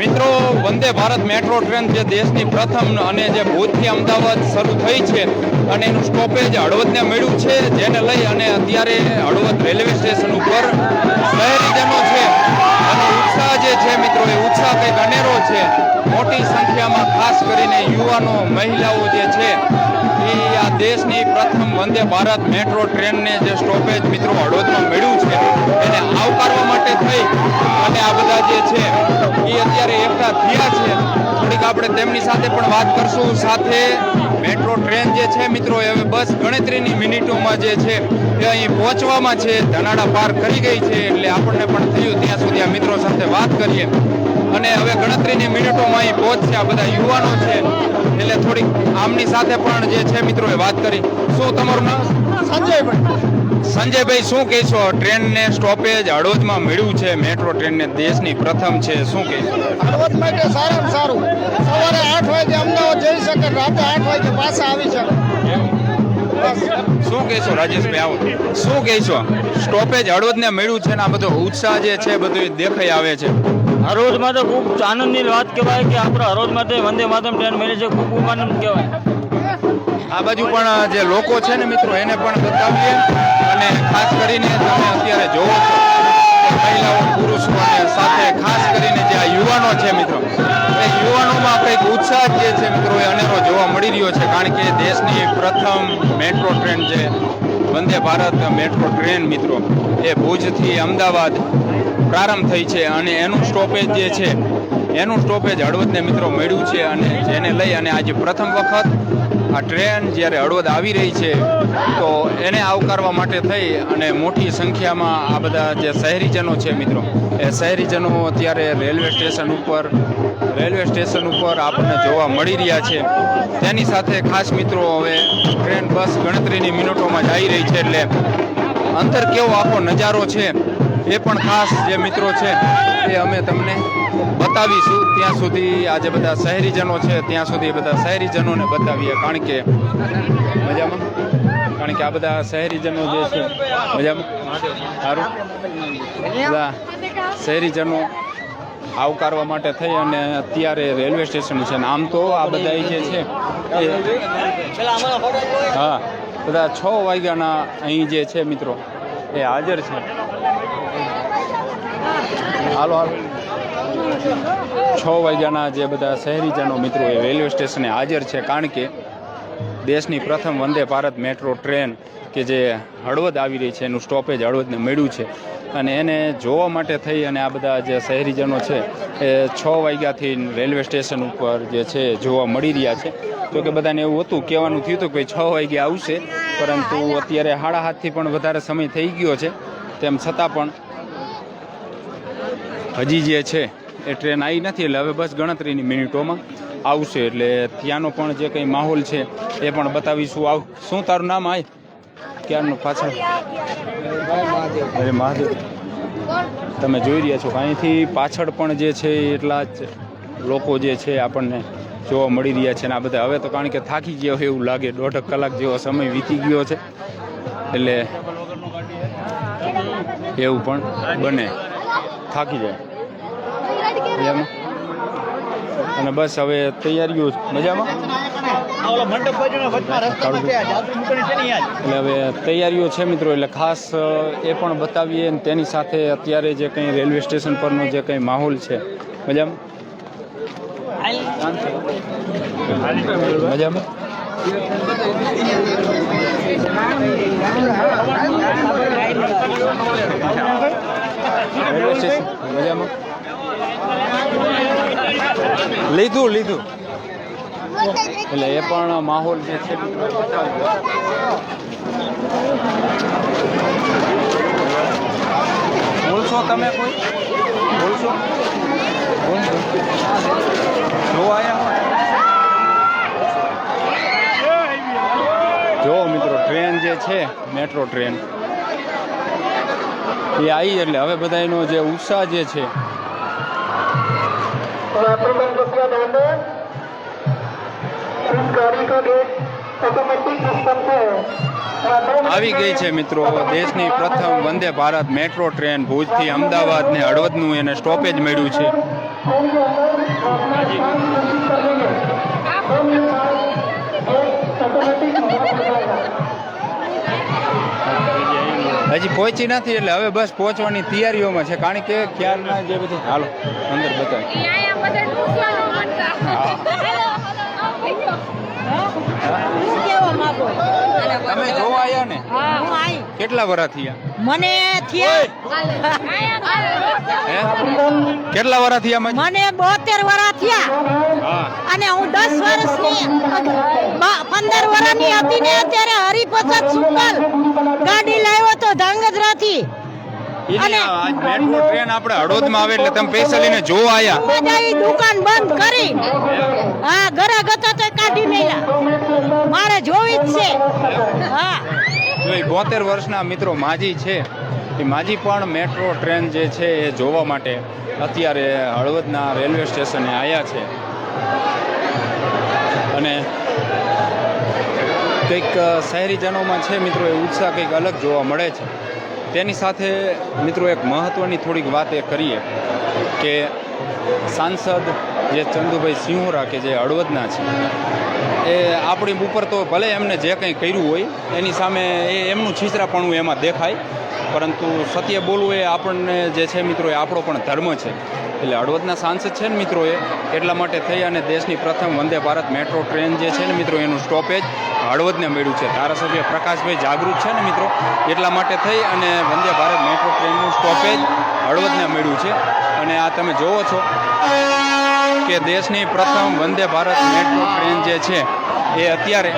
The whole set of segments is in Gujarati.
મિત્રો, વંદે ભારત મેટ્રો ટ્રેન જે દેશની પ્રથમ અને જે ભુજથી અમદાવાદ શરૂ થઈ છે અને એનું સ્ટોપેજ હળવદને મળ્યું છે, જેને લઈ અને અત્યારે હળવદ રેલવે સ્ટેશન ઉપર શહેરીજનો છે, અને ઉત્સાહ જે છે મિત્રો, એ ઉત્સાહ કંઈક અનેરો છે. મોટી સંખ્યામાં ખાસ કરીને યુવાનો, મહિલાઓ જે છે, એ આ દેશની પ્રથમ વંદે ભારત મેટ્રો ટ્રેનને જે સ્ટોપેજ મિત્રો હળવદમાં મળ્યું છે. આપણે સાથે પણ વાત કરશું. સાથે મેટ્રો ટ્રેન જે છે, મિત્રો હવે બસ ગણતરીની મિનિટોમાં જે છે, એ અહીં પહોંચવામાં છે. ધનાડા પાર કરી ગઈ છે, એટલે આપણને પણ થયું. ત્યાં સુધી આ મિત્રો સાથે વાત કરીએ. અને હવે ગણતરીની મિનિટોમાં અહીં પહોંચશે આ બધા યુવાનો છે. એટલે થોડીક આમની સાથે પણ જે છે મિત્રોએ વાત કરી. શું તમારું નામ? સંજયભાઈ. સંજયભાઈ શું કહેશો? ટ્રેનને સ્ટોપેજ હળવદમાં મળ્યું છે. મેટ્રો ટ્રેનને દેશની પ્રથમ છે. શું કહેશો? હળવદ માટે સારામાં સારું. સવારે આઠ વાગે અમદાવાદ જઈ શકે રાતે આઠ વાગે પાછા આવી શકે. શું કહેશો રાજેશભાઈ આવો. શું કહેશો? સ્ટોપેજ હળવદને મળ્યું છે ને આ બધો ઉત્સાહ જે છે બધું દેખાઈ આવે છે. હરોજ તો ખૂબ આનંદની વાત કહેવાય કે આપણે હરોજ માટે વંદે માધમ ટ્રેન મળી છે. ખૂબ આનંદ કહેવાય. આ બાજુ પણ જે લોકો છે ને મિત્રો, એને પણ બતાવીએ. અને ખાસ કરીને તમે અત્યારે જોવો છો મહિલાઓ પુરુષો અને સાથે ખાસ કરીને જે આ યુવાનો છે મિત્રો, એ યુવાનોમાં કંઈક ઉત્સાહ જે છે મિત્રો, એ અનેરો જોવા મળી રહ્યો છે. કારણ કે દેશની પ્રથમ મેટ્રો ટ્રેન છે, વંદે ભારત મેટ્રો ટ્રેન મિત્રો, એ ભુજથી અમદાવાદ પ્રારંભ થઈ છે. અને એનું સ્ટોપેજ જે છે, એનું સ્ટોપેજ હળવદને મિત્રો મળ્યું છે અને જેને લઈ અને આજે પ્રથમ વખત આ ટ્રેન જ્યારે હળવદ આવી રહી છે, તો એને આવકારવા માટે થઈ અને મોટી સંખ્યામાં આ બધા જે શહેરીજનો છે મિત્રો, એ શહેરીજનો અત્યારે રેલવે સ્ટેશન ઉપર, રેલવે સ્ટેશન ઉપર આપણને જોવા મળી રહ્યા છે. તેની સાથે ખાસ મિત્રો હવે ટ્રેન બસ ગણતરીની મિનિટોમાં જઈ રહી છે, એટલે અંતર કેવો આખો નજારો છે એ પણ ખાસ જે મિત્રો છે, એ અમે તમને બતાવીશું. ત્યાં સુધી આ જે બધા શહેરીજનો છે, ત્યાં સુધી બધા શહેરીજનોને બતાવીએ. કારણ કે મજામાં? કારણ કે આ બધા શહેરીજનો જે છે, મજામાં? સારું? બધા શહેરીજનો આવકારવા માટે થઈ અને અત્યારે રેલવે સ્ટેશન છે. આમ તો આ બધા જે છે હા, બધા છ વાગ્યાના અહીં જે છે મિત્રો, એ હાજર છે. હાલો હાલો. છ વાગ્યાના જે બધા શહેરીજનો મિત્રો એ રેલવે સ્ટેશને હાજર છે, કારણ કે દેશની પ્રથમ વંદે ભારત મેટ્રો ટ્રેન કે જે હળવદ આવી રહી છે, એનું સ્ટોપેજ હળવદને મળ્યું છે. અને એને જોવા માટે થઈ અને આ બધા જે શહેરીજનો છે, એ છ વાગ્યાથી રેલવે સ્ટેશન ઉપર જે છે, જોવા મળી રહ્યા છે. તો કે બધાને એવું હતું, કહેવાનું થયું હતું કે છ વાગ્યા આવશે, પરંતુ અત્યારે સાડા હાથથી પણ વધારે સમય થઈ ગયો છે. તેમ છતાં પણ હજી જે છે એ ટ્રેન આવી નથી એટલે હવે બસ ગણતરીની મિનિટોમાં આવશે એટલે ત્યાંનો પણ જે કંઈ માહોલ છે એ પણ બતાવીશું. આવ, શું તારું નામ આય? ક્યારનું પાછળ? અરે મહાદેવ. તમે જોઈ રહ્યા છો અહીંથી પાછળ પણ જે છે એટલા જ લોકો જે છે આપણને જોવા મળી રહ્યા છે ને આ બધા. હવે તો કારણ કે થાકી ગયા એવું લાગે. દોઢ કલાક જેવો સમય વીતી ગયો છે. એટલે એવું પણ બને. થાકી જાય. મજામાં? અને બસ હવે તૈયારીઓ મજામાં? એટલે હવે તૈયારીઓ છે મિત્રો એટલે ખાસ એ પણ બતાવીએ અને તેની સાથે અત્યારે જે કંઈ રેલવે સ્ટેશન પરનો જે કંઈ માહોલ છે. મજામાં? મજામાં? લીધું લીધું. એટલે એ પણ માહોલ જે છે બોલશો તમે કોઈ? બોલશો? જોવા આવ્યા જો મિત્રો ટ્રેન જે છે, મેટ્રો ટ્રેન. એ આવી એટલે. હવે બધા એનો જે ઉત્સાહ જે છે. આવી ગઈ છે, મિત્રો. દેશની પ્રથમ વંદે ભારત મેટ્રો ટ્રેન ભુજથી અમદાવાદ ને હળવદનું એને સ્ટોપેજ મળ્યું છે. હજી પહોંચી નથી એટલે હવે બસ પહોંચવાની તૈયારીઓમાં છે. કારણ કે ક્યારના જે બધું હાલો અંદર બતાવે. શું કહેવા માંગો? તમે જોવા આવ્યા ને? હા, હું આઈ. કેટલા વર્ષ થયા? મને થયા. કેટલા વર્ષ થયા મને બોતેર વર્ષ થયા. અને હું દસ વર્ષની પંદર વર્ષની હતી ને ત્યારે હરિપ્રસાદ શુકલ ગાડી લાવ્યો તો ધાંગધ્રાથી અને- આજ મેટ્રો ટ્રેન આપણે હળવદમાં આવે એટલે તમે પૈસા લઈને જોવા આવ્યા બધા દુકાન બંધ કરી. હા ઘરે ગતા તો કાઢી મેલ્યા. મારે જોવી જ છે. હા. જો એ બોતેર વર્ષના મિત્રો માજી છે એ માજી પણ મેટ્રો ટ્રેન જે છે એ જોવા માટે અત્યારે હળવદના રેલવે સ્ટેશને આવ્યા છે. અને કંઈક શહેરીજનોમાં છે મિત્રો એ ઉત્સાહ કંઈક અલગ જોવા મળે છે. તેની સાથે મિત્રો એક મહત્ત્વની થોડીક વાત એ કરીએ કે સાંસદ જે ચંદુભાઈ સિંહોરા કે જે હળવદના છે, એ આપણી ઉપર તો ભલે એમને જે કંઈ કર્યું હોય, એની સામે એ એમનું છીછરાપણું એમાં દેખાય. પરંતુ સત્ય બોલવું એ આપણને જે છે મિત્રો એ આપણો પણ ધર્મ છે. એટલે હળવદના સાંસદ છે ને મિત્રો એ, એટલા માટે થઈ અને દેશની પ્રથમ વંદે ભારત મેટ્રો ટ્રેન જે છે ને મિત્રો એનું સ્ટોપેજ હળવદને મળ્યું છે. ધારાસભ્ય પ્રકાશભાઈ જાગૃત છે ને મિત્રો? એટલા માટે થઈ અને વંદે ભારત મેટ્રો ટ્રેનનું સ્ટોપેજ હળવદને મળ્યું છે. અને આ તમે જોવો છો કે દેશની પ્રથમ વંદે ભારત મેટ્રો ટ્રેન જે છે, એ અત્યારે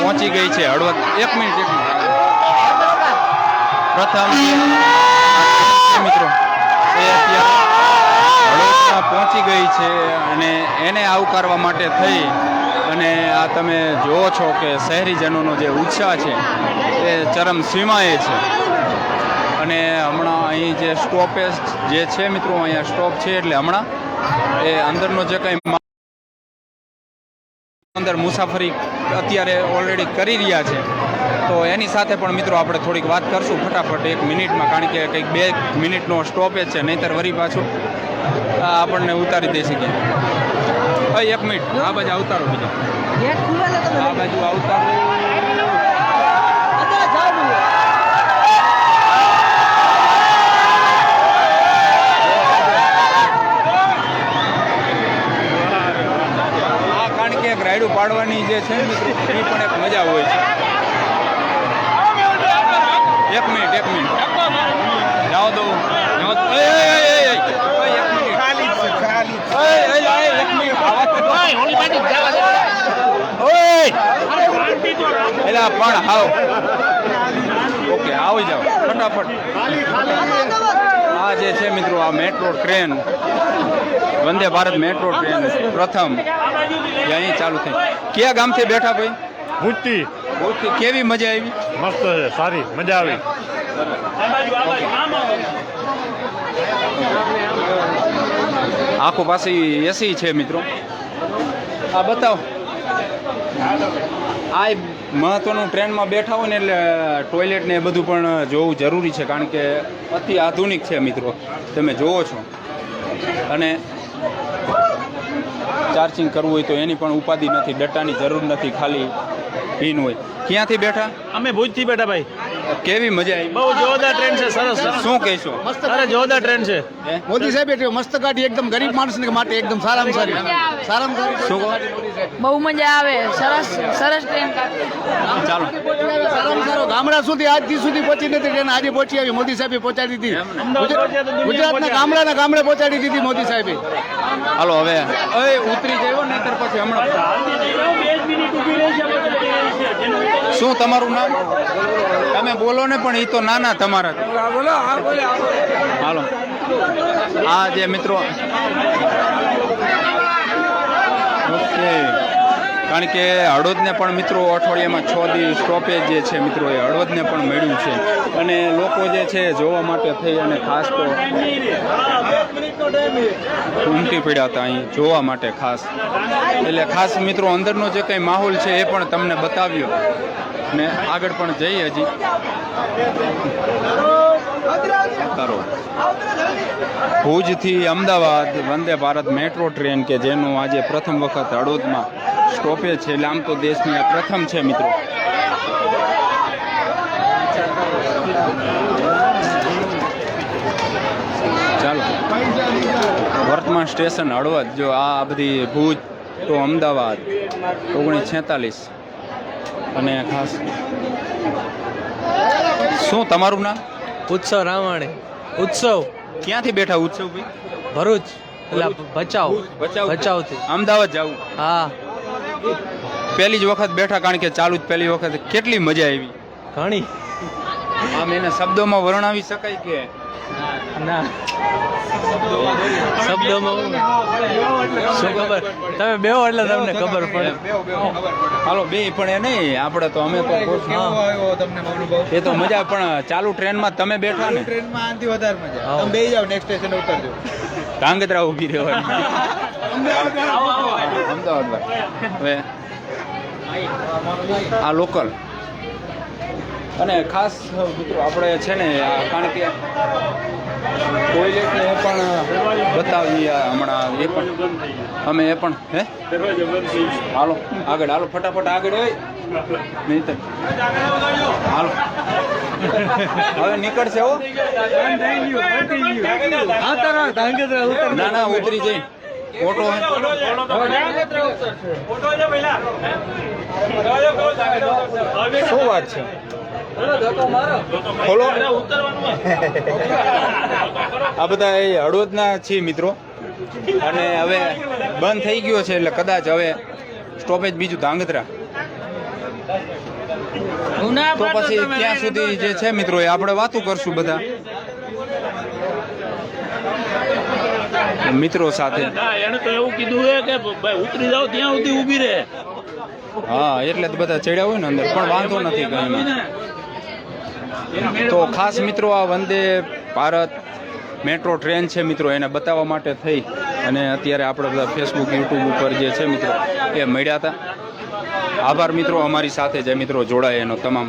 પહોંચી ગઈ છે હળવદ. એક મિનિટ એક મિનિટ. પ્રથમ મિત્રો, એ અત્યારે હળવદમાં પહોંચી ગઈ છે અને એને આવકારવા માટે થઈ અને આ તમે જુઓ છો કે શહેરીજનોનો જે ઉત્સાહ છે, એ ચરમ સીમાએ છે. અને હમણાં અહીં જે સ્ટોપેજ જે છે મિત્રો, અહીંયા સ્ટોપ છે એટલે હમણાં એ અંદરનો જે કંઈ અંદર મુસાફરી અત્યારે ઓલરેડી કરી રહ્યા છે. તો એની સાથે પણ મિત્રો આપણે થોડીક વાત કરશું. ફટાફટ એક મિનિટમાં, કારણ કે કંઈક બે મિનિટનો સ્ટોપેજ છે, નહીંતર વરી પાછું આપણને ઉતારી દઈ શકીએ ભાઈ એક મિનિટ. આ બાજુ અવતારો બીજા. આ બાજુ આવતા આ કારણ કે એક રાયડું પાડવાની જે છે મિત્રો એ પણ એક મજા હોય છે. એક મિનિટ એક મિનિટ. જાઓ દો. જાઓ દો. એ, એ, એ, એ, એ, એ, એક મિનિટ. એ, એ, એ, એક મિનિટ. આ વાત તો- ઓય! એલા પણ આવો ઓકે આવી જાઓ. ફટાફટ. આ જે છે મિત્રો આ metro train Vande Bharat metro train પ્રથમ. અહીં ચાલુ થઈ. કયા ગામથી બેઠા ભાઈ? ભૂતી ભૂતી કેવી મજા આવી? મસ્ત છે સારી. મજા આવી. આખો પાસે એસી છે મિત્રો. આ બતાવો. આ મહત્વનું ટ્રેનમાં બેઠા હોય ને એટલે ટોયલેટ ને એ બધું પણ જોવું જરૂરી છે કારણ કે અતિ આધુનિક છે મિત્રો. તમે જોવો છો. અને ચાર્જિંગ કરવું હોય તો એની પણ ઉપાધિ નથી ડટ્ટાની જરૂર નથી ખાલી પિન હોય. ક્યાંથી બેઠા? અમે ભુજથી બેઠા ભાઈ. કેવી મજા આવી? બહુ જોરદાર ટ્રેન છે સરસ શું કહેશો? અરે જોરદાર ટ્રેન છે. મોદી સાહેબ એટલે મસ્ત ગાડી એકદમ ગરીબ માણસને માટે એકદમ સારામાં સારી. સારામાં સારી શું બહુ મજા આવે. સરસ સરસ ટ્રેન ચાલો. સારામાં સારો. ગામડા સુધી આજથી સુધી પહોંચી નથી ટ્રેન. આજે પહોંચી આવી. મોદી સાહેબે પહોંચાડી દીધી. ગુજરાત- ગુજરાતના ગામડાના ગામડે પહોંચાડી દીધી મોદી સાહેબે. હાલો હવે. ઉતરી ગયો નહીતર પછી હમણાં. શું તમારું નામ? તમે બોલો ને પણ એ તો નાના તમારા. હાલો. આ જે મિત્રો. ઓકે. કારણ કે હળવદને પણ મિત્રો અઠવાડિયામાં છ દિવસ સ્ટોપેજ જે છે મિત્રો, એ હળવદને પણ મળ્યું છે. અને લોકો જે છે જોવા માટે થઈ અને ખાસ તો ઉમટી પડ્યા હતા અહીં જોવા માટે ખાસ. એટલે ખાસ મિત્રો, અંદરનો જે કંઈ માહોલ છે એ પણ તમને બતાવ્યો. ને આગળ પણ જઈએ હજી. કરો ભુજથી અમદાવાદ વંદે ભારત મેટ્રો ટ્રેન કે જેનું આજે પ્રથમ વખત હળવદમાં સ્ટોપેજ છે. એટલે આમ તો દેશની આ પ્રથમ છે મિત્રો ચાલો વર્તમાન સ્ટેશન હળવદ જો આ બધી ભુજ તો અમદાવાદ ઓગણીસ છેતાલીસ. અને ખાસ શું તમારું નામ? ઉત્સવ રામાણી. ઉત્સવ. ક્યાંથી બેઠા ઉત્સવ ભાઈ? ભરૂચ. એટલે ભચાઉ. ભચાઉ ભચાઉથી. અમદાવાદ જવું. હા. પહેલી જ વખત બેઠા કારણ કે ચાલુ જ પહેલી વખત. કેટલી મજા આવી? ઘણી. આમ એને શબ્દોમાં વર્ણવી શકાય કે ના. શબ્દોમાં શું? ખબર? તમે બેહો એટલે તમને ખબર પડે. હાલો બે પણ એ નહીં. આપણે તો અમે તો એ તો મજા પણ ચાલુ ટ્રેનમાં તમે બેઠા ને. હા. ધાંગધ્રા ઊભી રહેવાની. અમદાવાદ હવે આ લોકલ. અને ખાસ મિત્રો આપણે છે ને આ કારણ કે ટોયલેટને એ પણ બતાવીએ હમણાં એ પણ. અમે એ પણ હે? હાલો આગળ હાલો ફટાફટ આગળ હોય. નહીં તો હાલો. હવે નીકળશે હો. ના ના ઉતરી જઈ. ઓટો શું વાત છે? ખોલો. આ બધા એ હળવદના છીએ મિત્રો. અને હવે બંધ થઈ ગયો છે એટલે કદાચ હવે સ્ટોપેજ બીજું ધાંગધ્રા. તો પછી ત્યાં સુધી જે છે મિત્રો એ આપણે વાતો કરશું બધા. મિત્રો સાથે. એને તો એવું કીધું છે કે ભાઈ ઉતરી જાવ ત્યાં સુધી ઊભી રહે. હા એટલે બધા ચડ્યા હોય ને અંદર પણ વાંધો નથી કઈ. તો ખાસ મિત્રો આ વંદે ભારત મેટ્રો ટ્રેન છે મિત્રો, એને બતાવવા માટે થઈ. અને અત્યારે આપણે બધા ફેસબુક યુટ્યુબ ઉપર જે છે મિત્રો, એ મળ્યા હતા. આભાર મિત્રો અમારી સાથે જે મિત્રો જોડાય એનો તમામ.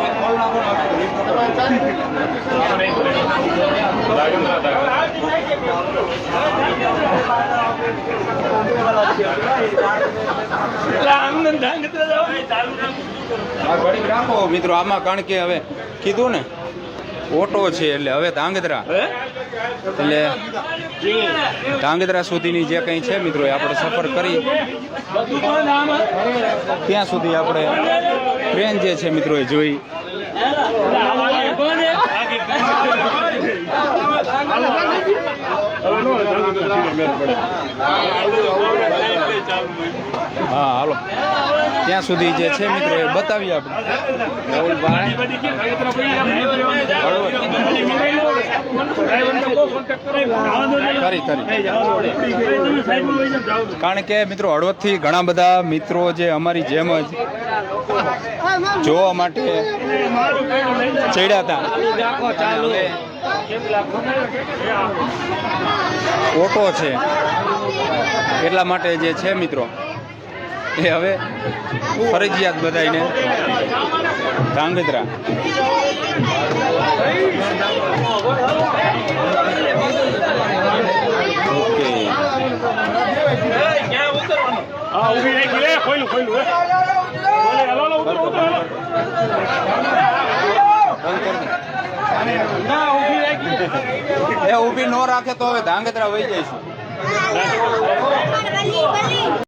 મિત્રો, આમાં કારણ કે હવે કીધું ને, ઓટો છે એટલે હવે ધાંગધ્રા. એટલે ધાંગધ્રા સુધીની જે કંઈ છે મિત્રો આપણે સફર કરી. ત્યાં સુધી આપણે ટ્રેન જે છે મિત્રો, એ જોઈ. હા હાલો ત્યાં સુધી જે છે મિત્રો, એ બતાવીએ આપણે. કરી કરી કારણ કે, મિત્રો, હળવદથી ઘણા બધા મિત્રો જે અમારી જેમ જ જોવા માટે ચડ્યા હતા ઓટો છે. એટલા માટે જે છે મિત્રો, એ હવે ફરજિયાત બધાને ધાંગધ્રા ઓકે હા ઊભી રહી ગઈ લે ખોઈલું ખોઈલું હે બોલે હલો હલો ઉતરો ઉતરો હલો એ ઊભી ન રાખે તો હવે ધાંગધ્રા વહી જઈશું